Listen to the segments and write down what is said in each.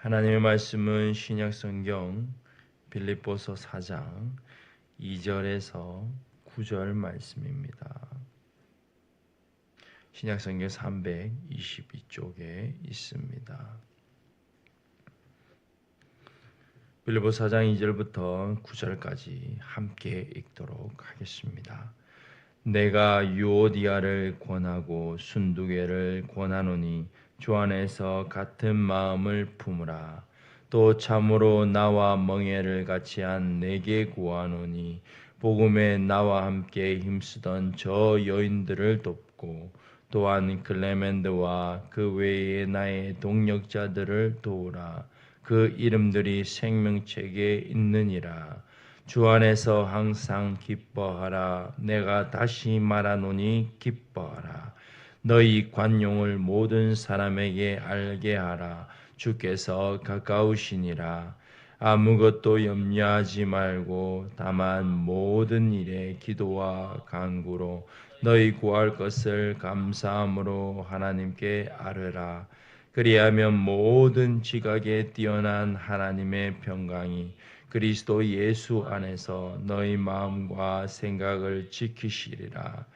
하나님의 말씀은 신약 성경 빌립보서 4장 2절에서 9절 말씀입니다. 신약 성경 322쪽에 있습니다. 빌립보 4장 2절부터 9절까지 함께 읽도록 하겠습니다. 내가 유오디아를 권하고 순두개를 권하노니 주 안에서 같은 마음을 품으라. 또 참으로 나와 멍에를 같이 한 내게 구하노니 복음에 나와 함께 힘쓰던 저 여인들을 돕고 또한 클레멘드와 그 외에 나의 동력자들을 도우라. 그 이름들이 생명책에 있느니라. 주 안에서 항상 기뻐하라. 내가 다시 말하노니 기뻐하라. 너희 관용을 모든 사람에게 알게 하라. 주께서 가까우시니라. 아무것도 염려하지 말고 다만 모든 일에 기도와 간구로 너희 구할 것을 감사함으로 하나님께 아뢰라. 그리하면 모든 지각에 뛰어난 하나님의 평강이 그리스도 예수 안에서 너희 마음과 생각을 지키시리라.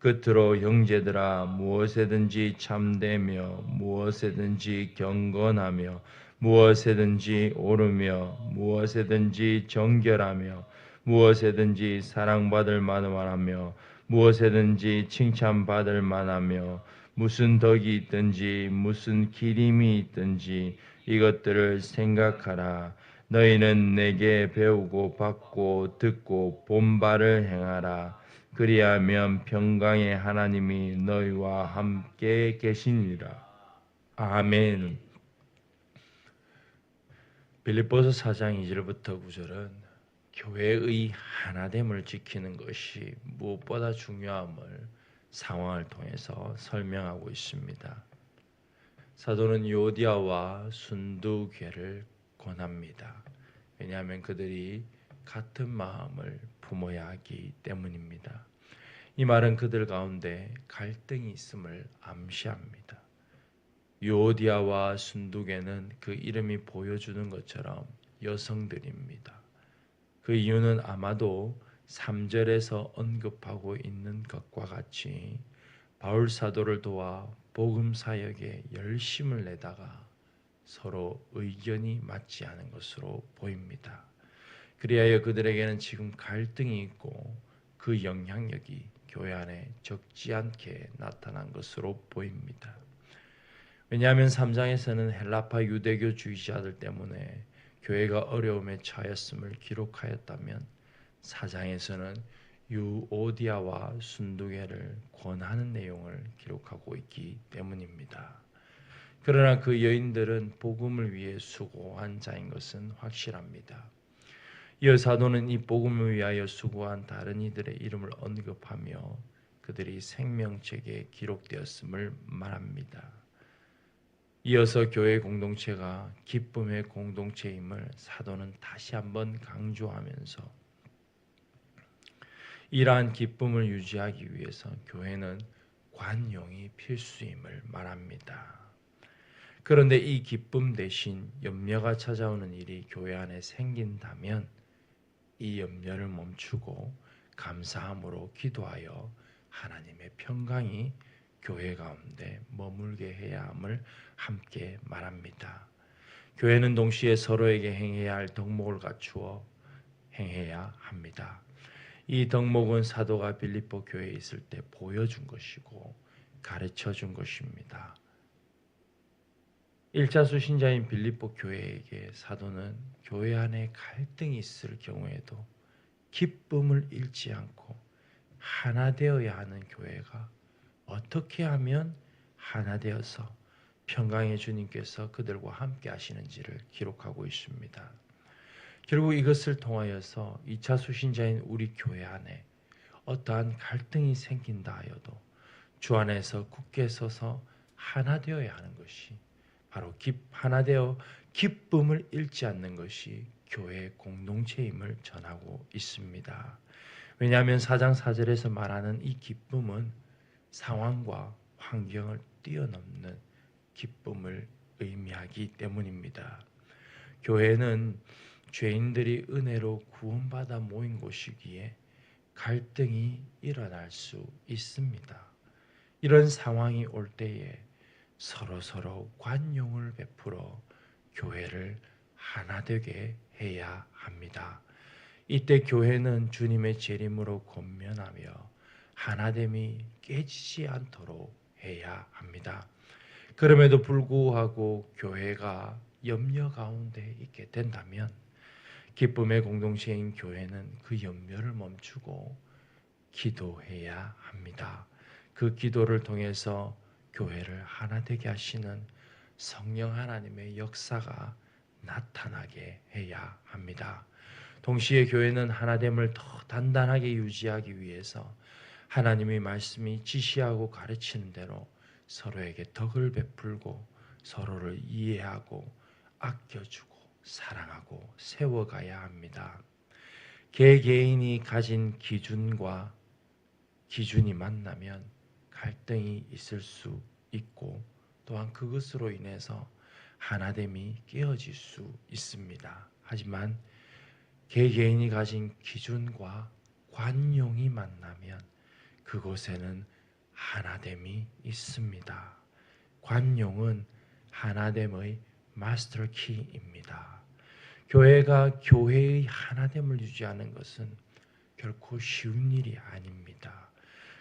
끝으로 형제들아 무엇에든지 참되며 무엇에든지 경건하며 무엇에든지 오르며 무엇에든지 정결하며 무엇에든지 사랑받을 만하며 무엇에든지 칭찬받을 만하며 무슨 덕이 있든지 무슨 기림이 있든지 이것들을 생각하라. 너희는 내게 배우고 받고 듣고 본바를 행하라 그리하면 평강의 하나님이 너희와 함께 계시니라. 아멘. 빌립보서 4장 2절부터 9절은 교회의 하나됨을 지키는 것이 무엇보다 중요함을 상황을 통해서 설명하고 있습니다. 사도는 요디아와 순두교를 권합니다. 왜냐하면 그들이 같은 마음을 품어야 하기 때문입니다. 이 말은 그들 가운데 갈등이 있음을 암시합니다. 요디아와 순두개는 그 이름이 보여주는 것처럼 여성들입니다. 그 이유는 아마도 3절에서 언급하고 있는 것과 같이 바울 사도를 도와 복음 사역에 열심을 내다가 서로 의견이 맞지 않은 것으로 보입니다. 그리하여 그들에게는 지금 갈등이 있고 그 영향력이 교회 안에 적지 않게 나타난 것으로 보입니다. 왜냐하면 3장에서는 헬라파 유대교 주의자들 때문에 교회가 어려움에 처했음을 기록하였다면 4장에서는 유오디아와 순두개를 권하는 내용을 기록하고 있기 때문입니다. 그러나 그 여인들은 복음을 위해 수고한 자인 것은 확실합니다. 이어 사도는 이 복음을 위하여 수고한 다른 이들의 이름을 언급하며 그들이 생명책에 기록되었음을 말합니다. 이어서 교회 공동체가 기쁨의 공동체임을 사도는 다시 한번 강조하면서 이러한 기쁨을 유지하기 위해서 교회는 관용이 필수임을 말합니다. 그런데 이 기쁨 대신 염려가 찾아오는 일이 교회 안에 생긴다면 이 염려를 멈추고 감사함으로 기도하여 하나님의 평강이 교회 가운데 머물게 해야 함을 함께 말합니다. 교회는 동시에 서로에게 행해야 할 덕목을 갖추어 행해야 합니다. 이 덕목은 사도가 빌립보 교회에 있을 때 보여준 것이고 가르쳐 준 것입니다. 1차 수신자인 빌립보 교회에게 사도는 교회 안에 갈등이 있을 경우에도 기쁨을 잃지 않고 하나 되어야 하는 교회가 어떻게 하면 하나 되어서 평강의 주님께서 그들과 함께 하시는지를 기록하고 있습니다. 결국 이것을 통하여서 2차 수신자인 우리 교회 안에 어떠한 갈등이 생긴다 하여도 주 안에서 굳게 서서 하나 되어야 하는 것이 바로 하나 되어 기쁨을 잃지 않는 것이 교회 공동체임을 전하고 있습니다. 왜냐하면 4장 4절에서 말하는 이 기쁨은 상황과 환경을 뛰어넘는 기쁨을 의미하기 때문입니다. 교회는 죄인들이 은혜로 구원받아 모인 곳이기에 갈등이 일어날 수 있습니다. 이런 상황이 올 때에 서로 서로 관용을 베풀어 교회를 하나 되게 해야 합니다. 이때 교회는 주님의 재림으로 권면하며 하나됨이 깨지지 않도록 해야 합니다. 그럼에도 불구하고 교회가 염려 가운데 있게 된다면 기쁨의 공동체인 교회는 그 염려를 멈추고 기도해야 합니다. 그 기도를 통해서 교회를 하나 되게 하시는 성령 하나님의 역사가 나타나게 해야 합니다. 동시에 교회는 하나됨을 더 단단하게 유지하기 위해서 하나님의 말씀이 지시하고 가르치는 대로 서로에게 덕을 베풀고 서로를 이해하고 아껴주고 사랑하고 세워가야 합니다. 개개인이 가진 기준과 기준이 만나면 갈등이 있을 수 있고 또한 그것으로 인해서 하나됨이 깨어질 수 있습니다. 하지만 개개인이 가진 기준과 관용이 만나면 그곳에는 하나됨이 있습니다. 관용은 하나됨의 마스터 키입니다. 교회가 교회의 하나됨을 유지하는 것은 결코 쉬운 일이 아닙니다.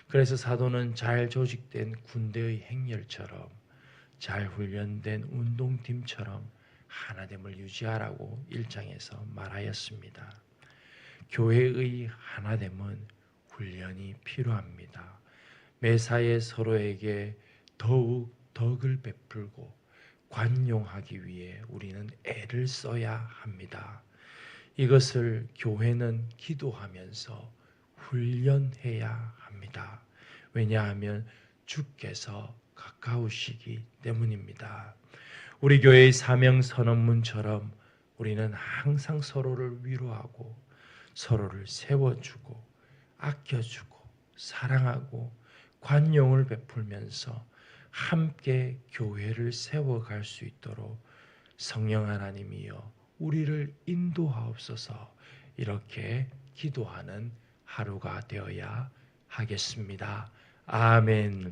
그래서 사도는 잘 조직된 군대의 행렬처럼 잘 훈련된 운동팀처럼 하나됨을 유지하라고 일장에서 말하였습니다. 교회의 하나됨은 훈련이 필요합니다. 매사에 서로에게 더욱 덕을 베풀고 관용하기 위해 우리는 애를 써야 합니다. 이것을 교회는 기도하면서 훈련해야 합니다. 왜냐하면 주께서 가까우시기 때문입니다. 우리 교회의 사명 선언문처럼 우리는 항상 서로를 위로하고 서로를 세워주고 아껴주고 사랑하고 관용을 베풀면서 함께 교회를 세워갈 수 있도록 성령 하나님이여 우리를 인도하옵소서 이렇게 기도하는 하루가 되어야 하겠습니다. 아멘.